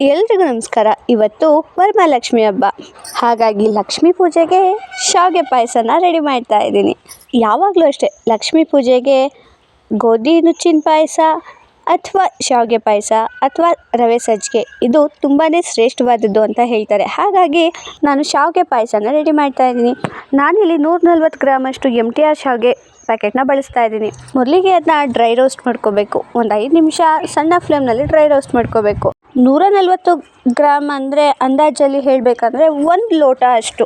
ಎಲ್ರಿಗೂ ನಮಸ್ಕಾರ. ಇವತ್ತು ವರಮಹಾಲಕ್ಷ್ಮಿ ಹಬ್ಬ. ಹಾಗಾಗಿ ಲಕ್ಷ್ಮಿ ಪೂಜೆಗೆ ಶಾವಿಗೆ ಪಾಯಸನ ರೆಡಿ ಮಾಡ್ತಾ ಇದ್ದೀನಿ. ಯಾವಾಗಲೂ ಅಷ್ಟೇ, ಲಕ್ಷ್ಮಿ ಪೂಜೆಗೆ ಗೋಧಿ ನುಚ್ಚಿನ ಪಾಯಸ ಅಥವಾ ಶಾವಿಗೆ ಪಾಯಸ ಅಥವಾ ರವೆ ಸಜ್ಜಿಗೆ, ಇದು ತುಂಬಾ ಶ್ರೇಷ್ಠವಾದದ್ದು ಅಂತ ಹೇಳ್ತಾರೆ. ಹಾಗಾಗಿ ನಾನು ಶಾವಿಗೆ ಪಾಯಸನ ರೆಡಿ ಮಾಡ್ತಾ ಇದ್ದೀನಿ. ನಾನಿಲ್ಲಿ ನೂರ ನಲ್ವತ್ತು ಗ್ರಾಮಷ್ಟು ಎಂ ಟಿ ಆರ್ ಶಾವಿಗೆ ಪ್ಯಾಕೆಟ್ನ ಬಳಸ್ತಾ ಇದ್ದೀನಿ. ಮೊದಲಿಗೆ ಅದನ್ನ ಡ್ರೈ ರೋಸ್ಟ್ ಮಾಡ್ಕೋಬೇಕು. ಒಂದು ಐದು ನಿಮಿಷ ಸಣ್ಣ ಫ್ಲೇಮ್ನಲ್ಲಿ ಡ್ರೈ ರೋಸ್ಟ್ ಮಾಡ್ಕೋಬೇಕು. ನೂರ ನಲ್ವತ್ತು ಗ್ರಾಮ್ ಅಂದರೆ ಅಂದಾಜಲ್ಲಿ ಹೇಳಬೇಕಂದ್ರೆ ಒಂದು ಲೋಟ ಅಷ್ಟು.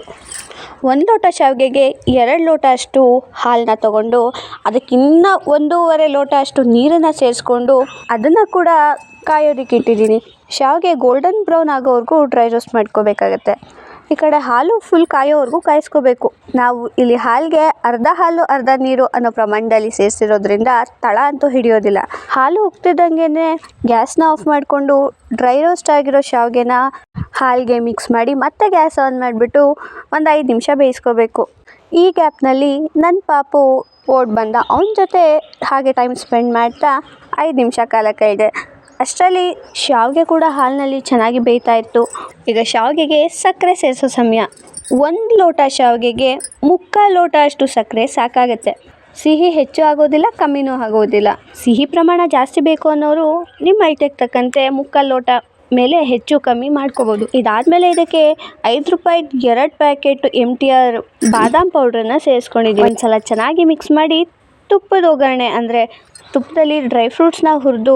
ಒಂದು ಲೋಟ ಶಾವಿಗೆಗೆ ಎರಡು ಲೋಟ ಅಷ್ಟು ಹಾಲನ್ನ ತಗೊಂಡು ಅದಕ್ಕಿನ್ನ ಒಂದೂವರೆ ಲೋಟ ಅಷ್ಟು ನೀರನ್ನು ಸೇರಿಸ್ಕೊಂಡು ಅದನ್ನು ಕೂಡ ಕಾಯೋದಕ್ಕೆ ಇಟ್ಟಿದ್ದೀನಿ. ಶಾವಿಗೆ ಗೋಲ್ಡನ್ ಬ್ರೌನ್ ಆಗೋವರೆಗೂ ಡ್ರೈ ರೋಸ್ಟ್ ಮಾಡ್ಕೋಬೇಕಾಗತ್ತೆ. ಈ ಕಡೆ ಹಾಲು ಫುಲ್ ಕಾಯೋವರೆಗೂ ಕಾಯಿಸ್ಕೋಬೇಕು. ನಾವು ಇಲ್ಲಿ ಹಾಲಿಗೆ ಅರ್ಧ ಹಾಲು, ಅರ್ಧ ನೀರು ಅನ್ನೋ ಪ್ರಮಾಣದಲ್ಲಿ ಸೇರಿಸಿರೋದ್ರಿಂದ ತಳ ಅಂತೂ ಹಿಡಿಯೋದಿಲ್ಲ. ಹಾಲು ಉಕ್ತಿದ್ದಂಗೆ ಗ್ಯಾಸ್ನ ಆಫ್ ಮಾಡಿಕೊಂಡು ಡ್ರೈ ರೋಸ್ಟ್ ಆಗಿರೋ ಶಾವಿಗೆನ ಹಾಲಿಗೆ ಮಿಕ್ಸ್ ಮಾಡಿ ಮತ್ತೆ ಗ್ಯಾಸ್ ಆನ್ ಮಾಡಿಬಿಟ್ಟು ಒಂದು ಐದು ನಿಮಿಷ ಬೇಯಿಸ್ಕೋಬೇಕು. ಈ ಗ್ಯಾಪ್ನಲ್ಲಿ ನನ್ನ ಪಾಪು ಓಡ್ ಬಂದ. ಅವನ ಜೊತೆ ಹಾಗೆ ಟೈಮ್ ಸ್ಪೆಂಡ್ ಮಾಡ್ತಾ ಐದು ನಿಮಿಷ ಕಾಲ ಕಳೆದೆ. ಅಷ್ಟರಲ್ಲಿ ಶಾವಿಗೆ ಕೂಡ ಹಾಲಿನಲ್ಲಿ ಚೆನ್ನಾಗಿ ಬೇಯ್ತಾ ಇತ್ತು. ಈಗ ಶಾವಿಗೆಗೆ ಸಕ್ಕರೆ ಸೇರಿಸೋ ಸಮಯ. ಒಂದು ಲೋಟ ಶಾವಿಗೆಗೆ ಮುಕ್ಕಾಲು ಲೋಟ ಅಷ್ಟು ಸಕ್ಕರೆ ಸಾಕಾಗತ್ತೆ. ಸಿಹಿ ಹೆಚ್ಚು ಆಗೋದಿಲ್ಲ, ಕಮ್ಮಿನೂ ಆಗೋದಿಲ್ಲ. ಸಿಹಿ ಪ್ರಮಾಣ ಜಾಸ್ತಿ ಬೇಕು ಅನ್ನೋರು ನಿಮ್ಮ ಐಟಕ್ಕೆ ತಕ್ಕಂತೆ ಮುಕ್ಕಾಲು ಲೋಟ ಮೇಲೆ ಹೆಚ್ಚು ಕಮ್ಮಿ ಮಾಡ್ಕೋಬೋದು. ಇದಾದಮೇಲೆ ಇದಕ್ಕೆ ಐದು ರೂಪಾಯಿ, ಎರಡು ಪ್ಯಾಕೆಟ್ ಎಂ ಟಿ ಆರ್ ಬಾದಾಮ್ ಪೌಡ್ರನ್ನ ಸೇರಿಸ್ಕೊಂಡಿದ್ದೀವಿ ಒಂದು ಸಲ ಚೆನ್ನಾಗಿ ಮಿಕ್ಸ್ ಮಾಡಿ ತುಪ್ಪದ ಒಗ್ಗರಣೆ ಅಂದರೆ ತುಪ್ಪದಲ್ಲಿ ಡ್ರೈ ಫ್ರೂಟ್ಸ್ನ ಹುರಿದು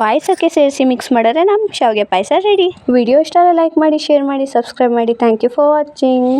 ಪಾಯಸಕ್ಕೆ ಸೇರಿಸಿ ಮಿಕ್ಸ್ ಮಾಡಿದ್ರೆ ನಮ್ಮ ಶಾವಿಗೆ ಪಾಯಸ ರೆಡಿ. ವಿಡಿಯೋ ಇಷ್ಟ ಲೈಕ್ ಮಾಡಿ ಶೇರ್ ಮಾಡಿ ಸಬ್ಸ್ಕ್ರೈಬ್ ಮಾಡಿ. Thank you for watching